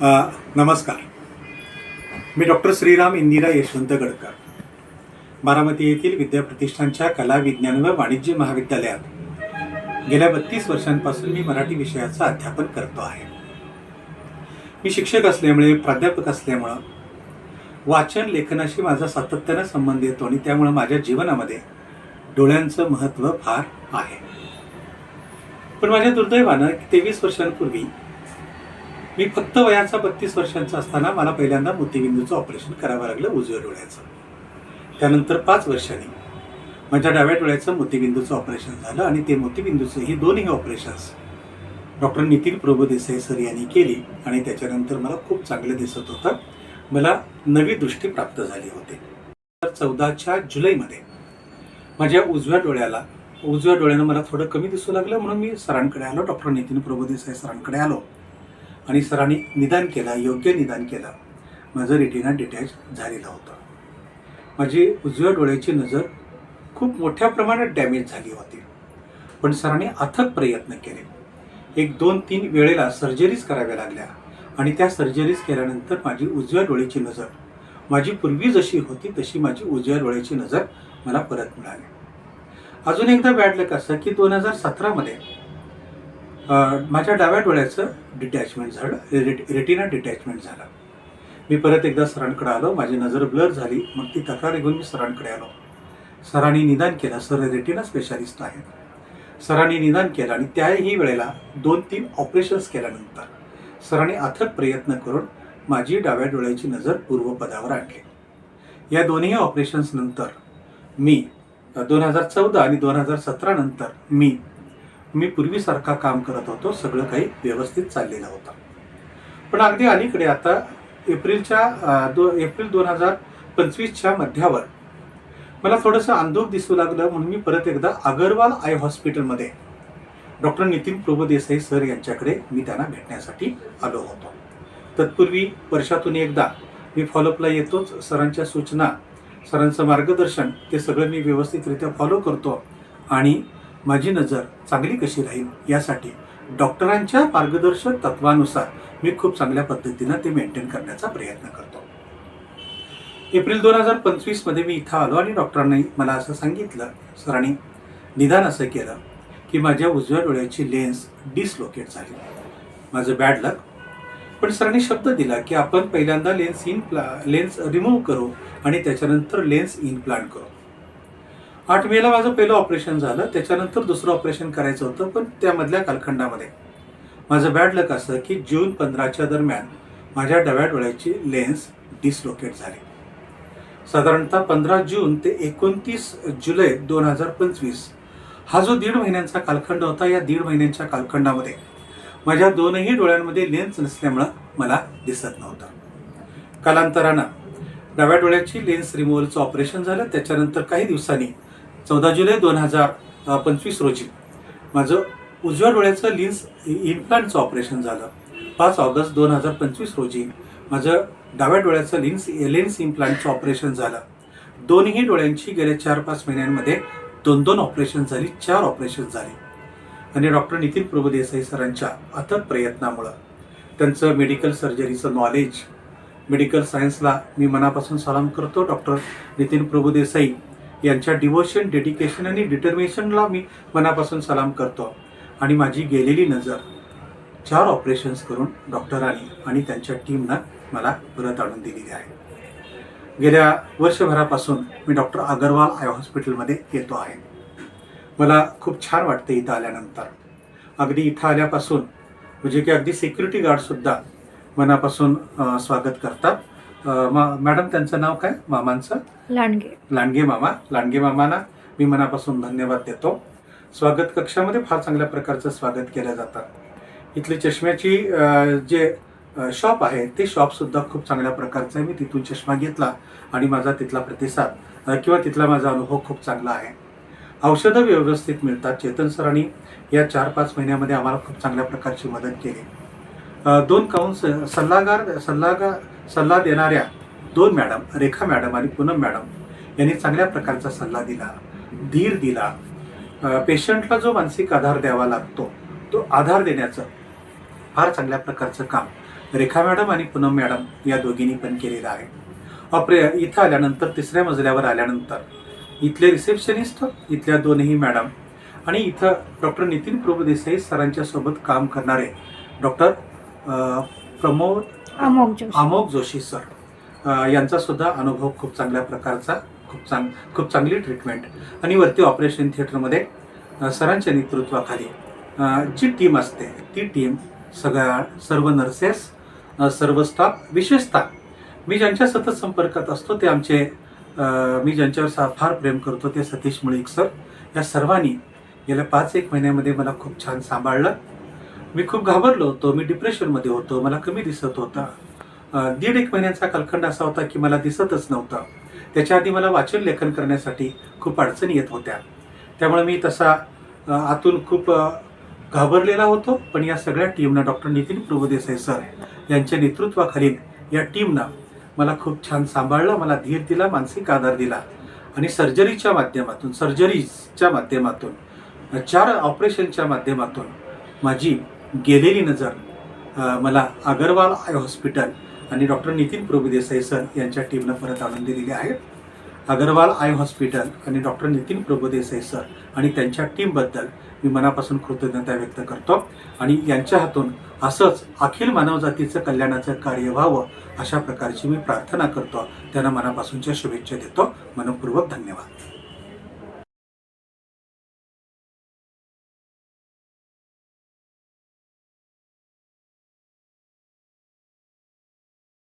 नमस्कार. मी डॉक्टर श्रीराम इंदिरा यशवंत गडकर. बारामती येथील विद्याप्रतिष्ठानच्या कला विज्ञान व वाणिज्य महाविद्यालयात गेल्या बत्तीस वर्षांपासून मी मराठी विषयाचं अध्यापन करतो आहे. मी शिक्षक असल्यामुळे प्राध्यापक असल्यामुळं वाचन लेखनाशी माझा सातत्यानं संबंध येतो आणि त्यामुळं माझ्या जीवनामध्ये डोळ्यांचं महत्त्व फार आहे. पण माझ्या दुर्दैवानं तेवीस वर्षांपूर्वी मी फक्त वयाचा बत्तीस वर्षांचा असताना मला पहिल्यांदा मोतीबिंदूचं ऑपरेशन करावं लागलं उजव्या डोळ्याचं. त्यानंतर पाच वर्षांनी माझ्या डाव्या डोळ्याचं मोतीबिंदूचं ऑपरेशन झालं आणि ते मोतीबिंदूचं ही दोन्ही operations doctor Nitin Prabhudesai sir यांनी केली आणि त्याच्यानंतर मला खूप चांगलं दिसत होतं. मला नवी दृष्टी प्राप्त झाली होती. तर चौदाच्या जुलैमध्ये माझ्या उजव्या डोळ्याला उजव्या डोळ्यानं मला थोडं कमी दिसू लागलं म्हणून मी सरांकडे आलो डॉक्टर नितीन प्रभुदेसाई सरांकडे आलो. आणि सरांनी निदान केला योग्य निदान केलं. माझं रेटिना डिटॅच झालेला होता. माझी उजव्या डोळ्याची नजर खूप मोठ्या प्रमाणात डॅमेज झाली होती. पण सरांनी अथक प्रयत्न केले. एक दोन तीन वेळेला सर्जरीज कराव्या लागल्या आणि त्या सर्जरीज केल्यानंतर माझी उजव्या डोळ्याची नजर माझी पूर्वी जशी होती तशी माझी उजव्या डोळ्याची नजर मला परत मिळाली. अजून एकदा बॅड लक असं की दोन हजार सतरामध्ये माझ्या डाव्या डोळ्याचं डिटॅचमेंट झालं. रेट रेटिना डिटॅचमेंट झालं. मी परत एकदा सरांकडे आलो. माझी नजर ब्लर झाली. मग ती तक्रार घेऊन मी सरांकडे आलो. सरांनी निदान केलं. सर रेटिना स्पेशालिस्ट आहेत. सरांनी निदान केलं आणि त्याही वेळेला दोन तीन ऑपरेशन्स केल्यानंतर सरांनी अथक प्रयत्न करून माझी डाव्या डोळ्याची नजर पूर्वपदावर आणली. या दोन्ही ऑपरेशन्स नंतर मी दोन हजार चौदा आणि दोन हजार सतरा नंतर मी मी पूर्वीसारखा काम करत होतो सगळं काही व्यवस्थित चाललेलं होतं. पण अगदी अलीकडे आता एप्रिलच्या दो एप्रिल दोन हजार पंचवीसच्या मध्यावर मला थोडंसं अंधोक दिसू लागलं म्हणून मी परत एकदा अगरवाल आय हॉस्पिटलमध्ये डॉक्टर नितीन प्रभुदेसाई सर यांच्याकडे मी त्यांना भेटण्यासाठी आलो होतो. तत्पूर्वी वर्षातून एकदा मी फॉलोअपला येतोच सरांच्या सूचना सरांचं मार्गदर्शन ते सगळं मी व्यवस्थितरित्या फॉलो करतो आणि माझी नजर चांगली कशी राहील यासाठी डॉक्टरांच्या मार्गदर्शक तत्वानुसार मी खूप चांगल्या पद्धतीनं ते मेंटेन करण्याचा प्रयत्न करतो. एप्रिल दोन हजार पंचवीसमध्ये मी इथं आलो आणि डॉक्टरांनी मला असं सांगितलं सरांनी निदान असं केलं की माझ्या उजव्या डोळ्याची लेन्स डिसलोकेट झाली. माझं बॅड लक पण सरांनी शब्द दिला की आपण पहिल्यांदा lens implant lens remove करू आणि त्याच्यानंतर लेन्स इनप्लांट करू. आठ मेला माझं पहिलं ऑपरेशन झालं. त्याच्यानंतर दुसरं ऑपरेशन करायचं होतं पण त्यामधल्या कालखंडामध्ये. माझं बॅड लक असं की जून पंधराच्या दरम्यान माझ्या डव्या डोळ्याची लेन्स डिसलोकेट झाली. साधारणतः पंधरा जून ते एकोणतीस जुलै दोन हजार पंचवीस हा जो दीड महिन्यांचा कालखंड होता या दीड महिन्यांच्या कालखंडामध्ये माझ्या दोनही डोळ्यांमध्ये लेन्स नसल्यामुळं मला दिसत नव्हतं. कालांतरानं डाव्या डोळ्याची लेन्स रिमूव्हलचं ऑपरेशन झालं. त्याच्यानंतर काही दिवसांनी चौदा जुलै दोन हजार पंचवीस रोजी. माझं उजव्या डोळ्याचं लिन्स इम्प्लांटचं ऑपरेशन झालं. पाच ऑगस्ट दोन हजार पंचवीस रोजी माझं डाव्या डोळ्याचं लिन्स लेन्स इम्प्लांटचं ऑपरेशन झालं. दोन्ही डोळ्यांची गेल्या चार पाच महिन्यांमध्ये दोन दोन ऑपरेशन झाली चार ऑपरेशन झाली. आणि डॉक्टर नितीन प्रभुदेसाई सरांच्या अथक प्रयत्नामुळं त्यांचं मेडिकल सर्जरीचं नॉलेज मेडिकल सायन्सला मी मनापासून सलाम करतो. डॉक्टर नितीन प्रभुदेसाई यांच्या डिवोशन डेडिकेशन आणि डिटर्मिनेशनला मी मनापासून सलाम करतो आणि माझी गेलेली नजर चार ऑपरेशन्स करून डॉक्टरांनी आणि त्यांच्या टीमनं मला परत आणून दिलेली आहे. गेल्या वर्षभरापासून मी डॉक्टर अगरवाल आय हॉस्पिटलमध्ये येतो आहे. मला खूप छान वाटतं इथं आल्यानंतर. अगदी इथं आल्यापासून म्हणजे की अगदी सिक्युरिटी गार्डसुद्धा मनापासून स्वागत करतात. मा- मॅडम त्यांचं नाव काय? मामांचं? लांडगे. लांडगे मामा. लांडगे मामांना मी मनापासून धन्यवाद देतो. स्वागत कक्षामध्ये फार चांगल्या प्रकारचं स्वागत केलं जातं. इथली चष्म्याची जे शॉप आहे ते शॉपसुद्धा खूप चांगल्या प्रकारचं आहे. मी तिथून चष्मा घेतला आणि माझा तिथला प्रतिसाद किंवा तिथला माझा अनुभव खूप चांगला आहे. औषधं व्यवस्थित मिळतात. चेतन सरांनी या चार पाच महिन्यामध्ये आम्हाला खूप चांगल्या प्रकारची मदत केली. दोन काउन्स सल्लागार सल्लागार सल्ला देणाऱ्या दोन मॅडम रेखा मॅडम आणि पूनम मॅडम यांनी चांगल्या प्रकारचा सल्ला दिला धीर दिला. पेशंटला जो मानसिक आधार द्यावा लागतो तो आधार देण्याचं फार चांगल्या प्रकारचं काम रेखा मॅडम आणि पूनम मॅडम या दोघींनी पण केलेलं आहे. अप्रे इथं आल्यानंतर तिसऱ्या मजल्यावर आल्यानंतर इथले रिसेप्शनिस्ट इथल्या दोनही मॅडम आणि इथं डॉक्टर नितीन प्रभुदेसाई सरांच्या सोबत काम करणारे डॉक्टर प्रमोद अमोक जोशी. सर यांचा सुद्धा अनुभव खूप चांगल्या प्रकारचा खूप चांग खूप चांगली ट्रीटमेंट आणि वरती ऑपरेशन थिएटरमध्ये सरांच्या नेतृत्वाखाली जी टीम असते ती टीम सगळ्या सर्व नर्सेस सर्व स्टाफ विशेषतः मी ज्यांच्या सतत संपर्कात असतो ते आमचे मी ज्यांच्यावर फार प्रेम करतो ते सतीश मुळीक सर या सर्वांनी गेल्या पाच एक महिन्यामध्ये मला खूप छान सांभाळलं. मी खूप घाबरलो होतो. मी डिप्रेशनमध्ये होतो. मला कमी दिसत होता. दीड एक महिन्याचा कालखंड असा होता की मला दिसतच नव्हतं. त्याच्या आधी मला वाचन लेखन करण्यासाठी खूप अडचणी येत होत्या. त्यामुळे मी तसा आतून खूप घाबरलेला होतो. पण या सगळ्या टीमनं डॉक्टर नितीन प्रभुदेसाई सर यांच्या नेतृत्वाखालील या टीमनं मला खूप छान सांभाळलं मला धीर दिला मानसिक आधार दिला. आणि सर्जरीच्या माध्यमातून सर्जरीच्या माध्यमातून चार ऑपरेशनच्या माध्यमातून माझी गेलेली नजर मला अगरवाल आय हॉस्पिटल आणि डॉक्टर नितीन प्रभुदेसाई सर यांच्या टीमनं परत आणून दिलेली आहे अगरवाल आय हॉस्पिटल आणि डॉक्टर नितीन प्रभुदेसाई सर आणि त्यांच्या टीमबद्दल मी मनापासून कृतज्ञता व्यक्त करतो आणि यांच्या हातून असंच अखिल मानवजातीचं कल्याणाचं कार्य व्हावं अशा प्रकारची मी प्रार्थना करतो. त्यांना मनापासूनच्या शुभेच्छा देतो. मनपूर्वक धन्यवाद.